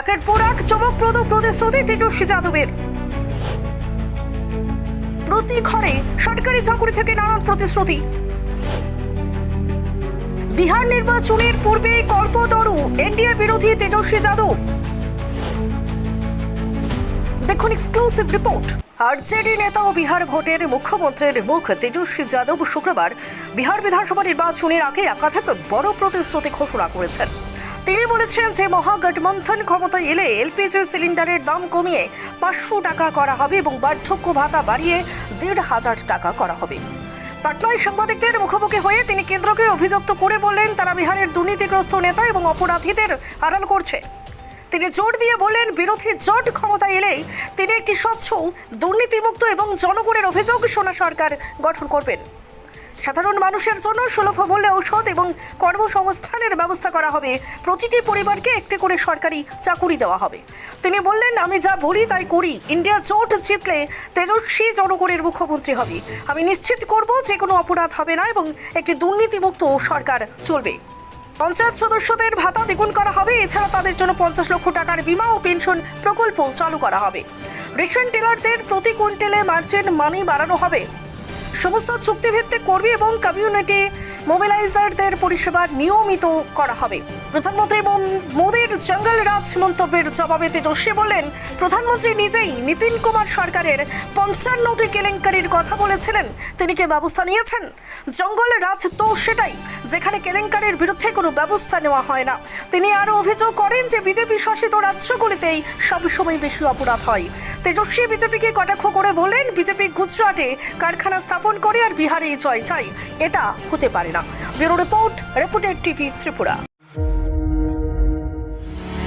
একের পর এক চমকপ্রদ প্রতিশ্রুতি তেজস্বী যাদবের। প্রতি ঘরে সরকারি চাকরি থেকে নানান প্রতিশ্রুতি। বিহার নির্বাচনের পূর্বে কল্পতরু, এনডিএ বিরোধী তেজস্বী যাদব। দেখুন এক্সক্লুসিভ রিপোর্ট আরজেডি নেতা ও বিহার ভোটের মুখ্যমন্ত্রীর মুখ তেজস্বী যাদব শুক্রবার বিহার বিধানসভা নির্বাচনের আগে একাধিক বড় প্রতিশ্রুতি ঘোষণা করেছেন। তিনি বলেছেন যে মহাগঠবন্ধন ক্ষমতায় এলে এলপিজি সিলিন্ডারের দাম কমিয়ে পাঁচশো টাকা করা হবে এবং বার্ধক্য ভাতা বাড়িয়ে দেড় হাজার টাকা করা হবে। পাটনায় সাংবাদিকদের মুখোমুখি হয়ে তিনি কেন্দ্রকে অভিযুক্ত করে বললেন, তারা বিহারের দুর্নীতিগ্রস্ত নেতা এবং অপরাধীদের আড়াল করছে। তিনি জোর দিয়ে বললেন, বিরোধী জোট ক্ষমতা এলেই তিনি একটি স্বচ্ছ, দুর্নীতিমুক্ত এবং জনগণের অভিযোগ সোনা সরকার গঠন করবেন। সাধারণ মানুষের জন্য সুলভ মূল্যে ঔষধ এবং কর্মসংস্থানের ব্যবস্থা করা হবে। প্রতিটি পরিবারকে একটি করে সরকারি চাকুরি দেওয়া হবে। তিনি বললেন, আমি যা বলি তাই করি। ইন্ডিয়া জোট জিতলে তেজস্বী জনগণের মুখ্যমন্ত্রী হবে। আমি নিশ্চিত করব যে কোনো অপরাধ হবে না এবং একটি দুর্নীতিমুক্ত সরকার চলবে। পঞ্চায়েত সদস্যদের ভাতা দ্বিগুণ করা হবে। এছাড়া তাদের জন্য পঞ্চাশ লক্ষ টাকার বিমা ও পেনশন প্রকল্প চালু করা হবে। রেশন ডিলারদের প্রতি কুইন্টেলে মার্চেন্ট মানি বাড়ানো হবে। সমস্ত চুক্তিভিত্তিক কর্মী এবং কমিউনিটি মোবিলাইজারদের পরিষেবা নিয়মিত করা হবে। প্রধানমন্ত্রী মোদীর জঙ্গল রাজ মন্তব্যের জবাবে তেজস্বী বললেন, প্রধানমন্ত্রী নিজেই নীতিন কুমার সরকারের পঞ্চান্নটি কেলেঙ্কারির কথা বলেছিলেন। তিনি কি ব্যবস্থা নিয়েছেন? জঙ্গল রাজ তো সেটাই, যেখানে কেলেঙ্কারির বিরুদ্ধে কোনো ব্যবস্থা নেওয়া হয় না। তিনি আরও অভিযোগ করেন যে বিজেপি শাসিত রাজ্যগুলিতেই সবসময় বেশি অপরাধ হয়। তেজস্বী বিজেপিকে কটাক্ষ করে বলেন বিজেপি গুজরাটে কারখানা স্থাপন করে আর বিহারে জয় চাই এটা হতে পারে না। Bureau report reputed TV Tripura.